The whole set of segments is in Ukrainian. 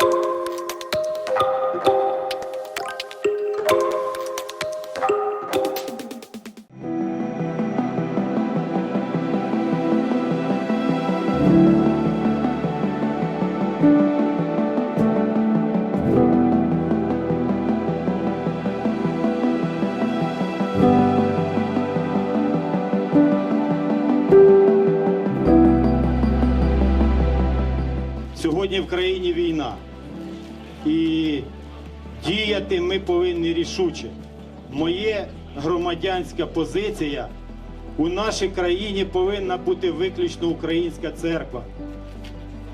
Сьогодні в країні війна. І діяти ми повинні рішуче. Моє громадянська позиція у нашій країні повинна бути виключно українська церква.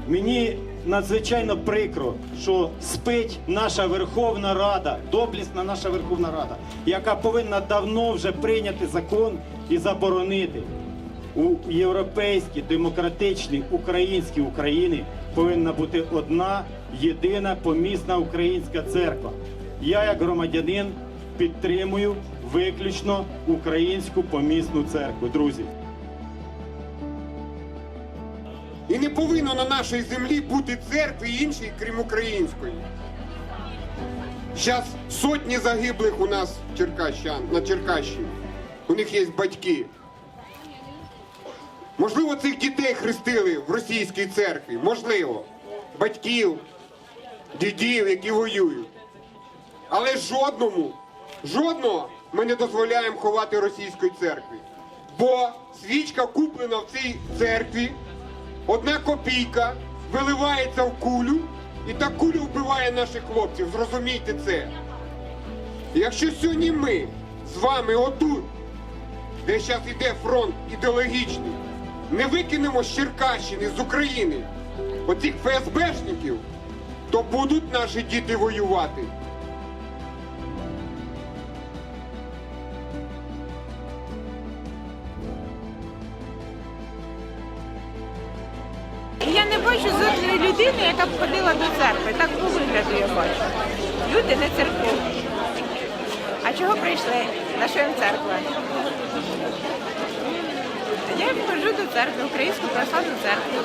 Мені надзвичайно прикро, що спить наша Верховна Рада, доблісна наша Верховна Рада, яка повинна давно вже прийняти закон і заборонити. У європейській, демократичній, українській Україні повинна бути одна єдина помісна українська церква. Я, як громадянин, підтримую виключно українську помісну церкву. Друзі. І не повинно на нашій землі бути церкви іншої, крім української. Зараз сотні загиблих у нас черкащан, на Черкащині. У них є батьки. Можливо, цих дітей хрестили в російській церкві. Можливо. Батьків, дідів, які воюють. Але жодному, жодного ми не дозволяємо ховати російської церкви. Бо свічка куплена в цій церкві, одна копійка виливається в кулю, і та куля вбиває наших хлопців. Зрозумійте це. Якщо сьогодні ми з вами отут, де зараз йде фронт ідеологічний, не викинемо з Черкащини, з України оцих ФСБшників, то будуть наші діти воювати. Я не бачу жодної людини, яка б ходила до церкви. Так по вигляду я бачу. Люди не церковні. А чого прийшли? На що їм церква? Я ходжу до церкви, українську православну церкву.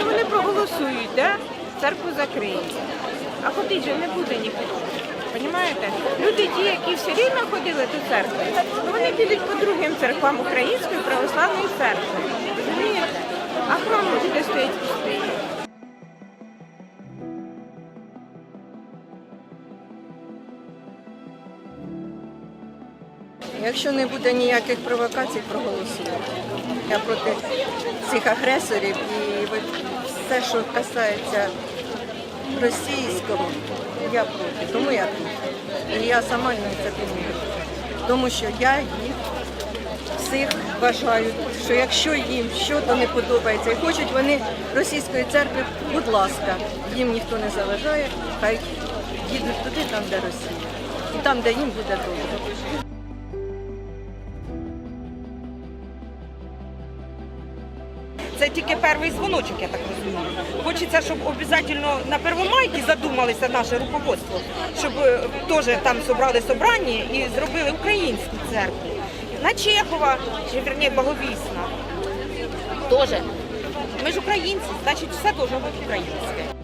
І вони проголосують, де церкву закриють. А ходить же не буде нікуди. Понімаєте? Люди ті, які все рівно ходили до церкви, вони підуть по другим церквам Української православної церкви. Розумієте? А храм буде стоїть Якщо не буде ніяких провокацій, проголосую. Я проти цих агресорів і все, що касається російського, я проти. Тому я тут. І я сама ініціативна. Тому що я їх всіх вважаю, що якщо їм щось не подобається і хочуть вони російської церкви, будь ласка, їм ніхто не заважає, хай їдуть туди, там, де Росія. І там, де їм буде добре. Тільки перший дзвоночок, я так розумію. Хочеться, щоб обов'язково на Первомайці задумалися наше руководство, щоб е, теж там зібрали собрання і зробили українську церкву. На Чехова, чи верні Боговісна. Теж. Ми ж українці, значить все должно бути українське.